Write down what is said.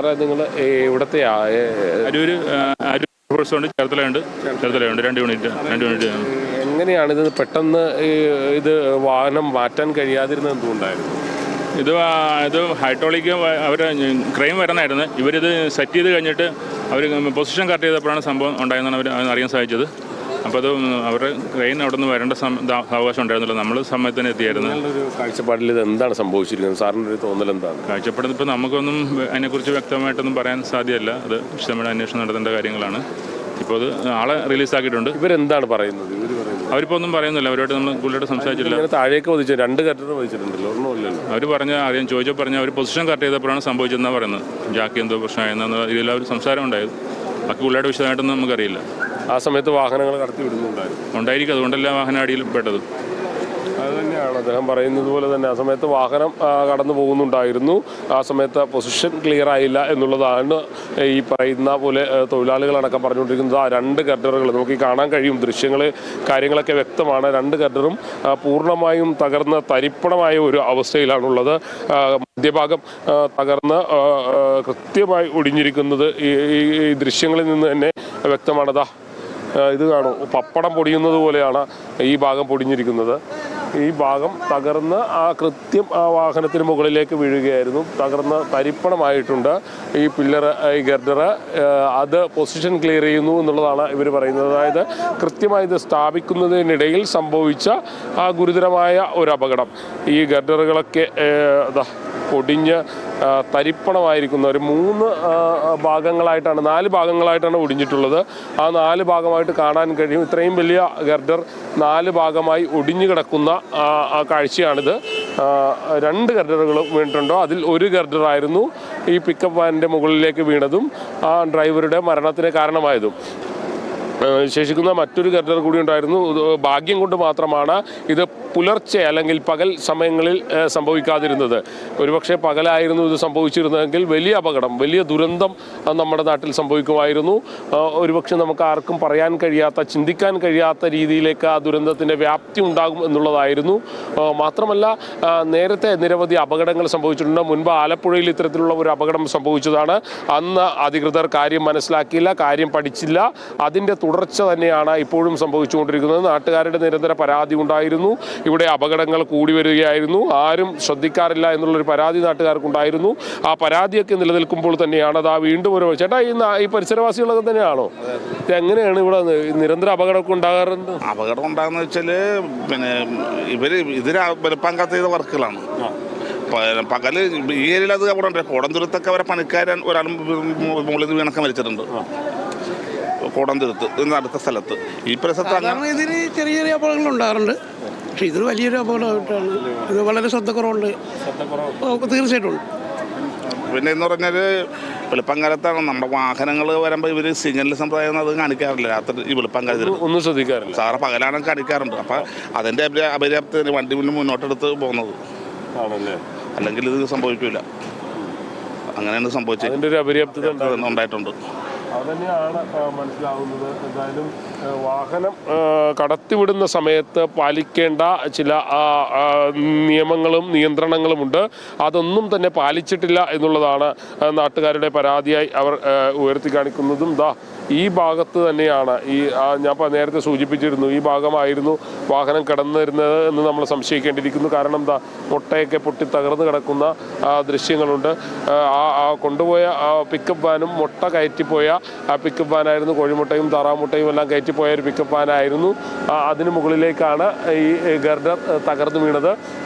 സാറേ നിങ്ങൾ ഇവിടുത്തെ അരൂർ ഉണ്ട് ചേർത്തലയുണ്ട് ചേർത്തലയുണ്ട് രണ്ട് യൂണിറ്റ് രണ്ട് യൂണിറ്റ് എങ്ങനെയാണ് ഇത് പെട്ടെന്ന് ഇത് വാഹനം മാറ്റാൻ കഴിയാതിരുന്നത് എന്തുകൊണ്ടായിരുന്നു? ഇത് ഇത് ഹൈഡ്രോളിക്ക് അവർ ക്രൈം വരണമായിരുന്നു ഇവരിത് സെറ്റ് ചെയ്ത് കഴിഞ്ഞിട്ട് അവർ പൊസിഷൻ കറക്റ്റ് ചെയ്തപ്പോഴാണ് സംഭവം ഉണ്ടായെന്നാണ് അവർ അറിയാൻ സാധിച്ചത്. അപ്പോൾ അത് അവരുടെ ട്രെയിൻ അവിടെ നിന്ന് വരേണ്ട അവകാശം ഉണ്ടായിരുന്നില്ല. നമ്മൾ സമയത്തിന് എത്തിയായിരുന്നു. നല്ലൊരു കാഴ്ചപ്പാടിൽ ഇത് എന്താണ് സംഭവിച്ചിരിക്കുന്നത്? സാറിന്റെ ഒരു തോന്നൽ എന്താണ്? കാഴ്ചപ്പാടിൽ ഇപ്പോൾ നമുക്കൊന്നും അതിനെക്കുറിച്ച് വ്യക്തമായിട്ടൊന്നും പറയാൻ സാധ്യമല്ല അത് വിശദമായ അന്വേഷണം നടത്തേണ്ട കാര്യങ്ങളാണ്. ഇപ്പോൾ അത് ആളെ റിലീസാക്കിയിട്ടുണ്ട് ഇവരെന്താണ് പറയുന്നത്? ഇവർ പറയുന്നത്? അവരിപ്പോൾ ഒന്നും പറയുന്നില്ല. അവരോട് നമ്മൾ പുള്ളിയോട് സംസാരിച്ചില്ല. താഴേക്ക് വധിച്ചു. രണ്ട് കെട്ടിടം വധിച്ചിട്ടുണ്ടല്ലോ. ഒന്നുമില്ലല്ലോ അവർ പറഞ്ഞ അറിയാൻ ചോദിച്ചോ പറഞ്ഞ അവർ പൊസിഷൻ കറക്റ്റ് ചെയ്തപ്പോഴാണ് സംഭവിച്ചതെന്നാണ് പറയുന്നത്. ജാക്കി എന്തോ പ്രശ്നമായെന്ന രീതിയിൽ അവർ സംസാരം ഉണ്ടായത് ബാക്കി പുള്ളിയുടെ വിശദമായിട്ടൊന്നും നമുക്കറിയില്ല. ആ സമയത്ത് വാഹനങ്ങൾ കടത്തി വിടുന്നുണ്ടായിരുന്നു. ഉണ്ടായിരിക്കും. അതുകൊണ്ടല്ല വാഹന അടിയിൽ പെട്ടത്. അത് തന്നെയാണ്. അദ്ദേഹം പറയുന്നത് പോലെ തന്നെ ആ സമയത്ത് വാഹനം കടന്നു പോകുന്നുണ്ടായിരുന്നു. ആ സമയത്ത് പൊസിഷൻ ക്ലിയർ ആയില്ല എന്നുള്ളതാണ് ഈ പറയുന്ന പോലെ തൊഴിലാളികളടക്കം പറഞ്ഞുകൊണ്ടിരിക്കുന്നത്. ആ രണ്ട് ഗർഡറുകൾ നമുക്ക് ഈ കാണാൻ കഴിയും. ദൃശ്യങ്ങൾ കാര്യങ്ങളൊക്കെ വ്യക്തമാണ്. രണ്ട് ഗർഡറും പൂർണമായും തകർന്ന തരിപ്പണമായ ഒരു അവസ്ഥയിലാണുള്ളത്. മധ്യഭാഗം തകർന്ന് കൃത്യമായി ഒടിഞ്ഞിരിക്കുന്നത് ഈ ദൃശ്യങ്ങളിൽ നിന്ന് തന്നെ വ്യക്തമാണതാ. ഇത് കാണും. പപ്പടം പൊടിയുന്നത് പോലെയാണ് ഈ ഭാഗം പൊടിഞ്ഞിരിക്കുന്നത്. ഈ ഭാഗം തകർന്ന് ആ കൃത്യം ആ വാഹനത്തിന് മുകളിലേക്ക് വീഴുകയായിരുന്നു. തകർന്ന് തരിപ്പണമായിട്ടുണ്ട് ഈ പില്ലർ ഈ ഗർഡർ അത് പൊസിഷൻ ക്ലിയർ ചെയ്യുന്നു എന്നുള്ളതാണ് ഇവർ പറയുന്നത്. അതായത് കൃത്യമായി ഇത് സ്ഥാപിക്കുന്നതിനിടയിൽ സംഭവിച്ച ആ ഗുരുതരമായ ഒരു അപകടം. ഈ ഗർഡറുകളൊക്കെ ഒടിഞ്ഞ് തരിപ്പണമായിരിക്കുന്ന ഒരു മൂന്ന് ഭാഗങ്ങളായിട്ടാണ് നാല് ഭാഗങ്ങളായിട്ടാണ് ഒടിഞ്ഞിട്ടുള്ളത്. ആ നാല് ഭാഗമായിട്ട് കാണാൻ കഴിയും. ഇത്രയും വലിയ ഗർഡർ നാല് ഭാഗമായി ഒടിഞ്ഞു കിടക്കുന്ന കാഴ്ചയാണിത്. രണ്ട് ഗർഡറുകളും വീണിട്ടുണ്ടോ? അതിൽ ഒരു ഗർഡറായിരുന്നു ഈ പിക്കപ്പ് വാനിന്റെ മുകളിലേക്ക് വീണതും ആ ഡ്രൈവറുടെ മരണത്തിന് കാരണമായതും. ശേഷിക്കുന്ന മറ്റൊരു ഗർഡർ കൂടി ഉണ്ടായിരുന്നു. ഭാഗ്യം കൊണ്ട് മാത്രമാണ് ഇത് പുലർച്ചെ അല്ലെങ്കിൽ പകൽ സമയങ്ങളിൽ സംഭവിക്കാതിരുന്നത്. ഒരുപക്ഷെ പകലായിരുന്നു ഇത് സംഭവിച്ചിരുന്നതെങ്കിൽ വലിയ അപകടം വലിയ ദുരന്തം നമ്മുടെ നാട്ടിൽ സംഭവിക്കുമായിരുന്നു. ഒരുപക്ഷെ നമുക്ക് ആർക്കും പറയാൻ കഴിയാത്ത ചിന്തിക്കാൻ കഴിയാത്ത രീതിയിലേക്ക് ആ ദുരന്തത്തിന്റെ വ്യാപ്തി ഉണ്ടാകും എന്നുള്ളതായിരുന്നു. മാത്രമല്ല നേരത്തെ നിരവധി അപകടങ്ങൾ സംഭവിച്ചിട്ടുണ്ട്. മുൻപ് ആലപ്പുഴയിൽ ഇത്തരത്തിലുള്ള ഒരു അപകടം സംഭവിച്ചതാണ്. അന്ന് അധികൃതർ കാര്യം മനസ്സിലാക്കിയില്ല കാര്യം പഠിച്ചില്ല. അതിന്റെ തുടർച്ച തന്നെയാണ് ഇപ്പോഴും സംഭവിച്ചുകൊണ്ടിരിക്കുന്നത്. നാട്ടുകാരുടെ നിരന്തര പരാതി ഉണ്ടായിരുന്നു. ഇവിടെ അപകടങ്ങൾ കൂടി വരികയായിരുന്നു. ആരും ശ്രദ്ധിക്കാറില്ല എന്നുള്ളൊരു പരാതി നാട്ടുകാർക്കുണ്ടായിരുന്നു. ആ പരാതിയൊക്കെ നിലനിൽക്കുമ്പോൾ തന്നെയാണ് അത് ആ വീണ്ടും ഒരു ചേട്ടാ ഈ ഈ പരിസരവാസികളൊക്കെ തന്നെയാണോ? എങ്ങനെയാണ് ഇവിടെ നിരന്തര അപകടമൊക്കെ ഉണ്ടാകാറുണ്ട്? അപകടം ഉണ്ടാകുന്ന വെച്ചാൽ പിന്നെ ഇവർ ഇതിന് വലുപ്പാങ്കാത്ത ചെയ്ത വർക്കുകളാണ്. പകൽ പകൽ ഈ ഏരിയയിൽ അത് അവിടെ ഉണ്ട്. കോടം ദുരത്തൊക്കെ അവരെ പണിക്കാരൻ ഒരാളും മുകളിൽ നിന്ന് വീണൊക്കെ മരിച്ചിട്ടുണ്ട്. കോടന്തുരത്ത് ഇന്ന് അടുത്ത സ്ഥലത്ത്. ഈ പ്രദേശത്ത് അങ്ങനെ സാധാരണ ചെറിയ ചെറിയ അപകടങ്ങൾ ഉണ്ടാകാറുണ്ട്. പക്ഷെ ഇതൊരു വലിയൊരു അപകടമായിട്ടാണ്. ഇത് വളരെ ശ്രദ്ധക്കുറവുണ്ട്. തീർച്ചയായിട്ടും ഉണ്ട്. പിന്നെ എന്ന് പറഞ്ഞാൽ വെളുപ്പങ്കാലത്താണ് നമ്മുടെ വാഹനങ്ങൾ വരുമ്പോൾ ഇവർ സിഗ്നൽ സമ്പ്രദായം അത് കാണിക്കാറില്ല. രാത്രി ഈ വെളുപ്പങ്കാലത്തിൽ ഒന്നും ശ്രദ്ധിക്കാറില്ല. സാറ് പകലാണ് കാണിക്കാറുണ്ട്. അപ്പം അതിന്റെ അപര്യാപ്ത വണ്ടി മുന്നേ മുന്നോട്ടെടുത്ത് പോകുന്നത്. അല്ലെങ്കിൽ ഇത് സംഭവിക്കില്ല അങ്ങനെയാണ് സംഭവിച്ചത്. അതിന്റെ ഒരു അപര്യാപ്തത. ഉണ്ടായിട്ടുണ്ട്. അതന്നെയാണ് തന്നെയാണ് മനസ്സിലാവുന്നത്. എന്തായാലും വാഹനം കടത്തിവിടുന്ന സമയത്ത് പാലിക്കേണ്ട ചില നിയമങ്ങളും നിയന്ത്രണങ്ങളുമുണ്ട് അതൊന്നും തന്നെ പാലിച്ചിട്ടില്ല എന്നുള്ളതാണ് നാട്ടുകാരുടെ പരാതിയായി അവർ ഉയർത്തി കാണിക്കുന്നതും. ദാ ഈ ഭാഗത്ത് തന്നെയാണ് ഈ ഞാൻ നേരത്തെ സൂചിപ്പിച്ചിരുന്നു ഈ ഭാഗമായിരുന്നു വാഹനം കടന്നിരുന്നത് എന്ന് നമ്മൾ സംശയിക്കേണ്ടിയിരിക്കുന്നു. കാരണം എന്താ മുട്ടയൊക്കെ പൊട്ടി തകർന്നു കിടക്കുന്ന ദൃശ്യങ്ങളുണ്ട്. ആ, കൊണ്ടുപോയ പിക്കപ്പ് വാനും മുട്ട കയറ്റിപ്പോയ ആ പിക്കപ്പ് വാനായിരുന്നു കോഴിമുട്ടയും താറാമുട്ടയും എല്ലാം കയറ്റിപ്പോയ ഒരു പിക്കപ്പ് വാനായിരുന്നു അതിന് മുകളിലേക്കാണ് ഈ ഗർഡർ തകർന്നു വീണത്.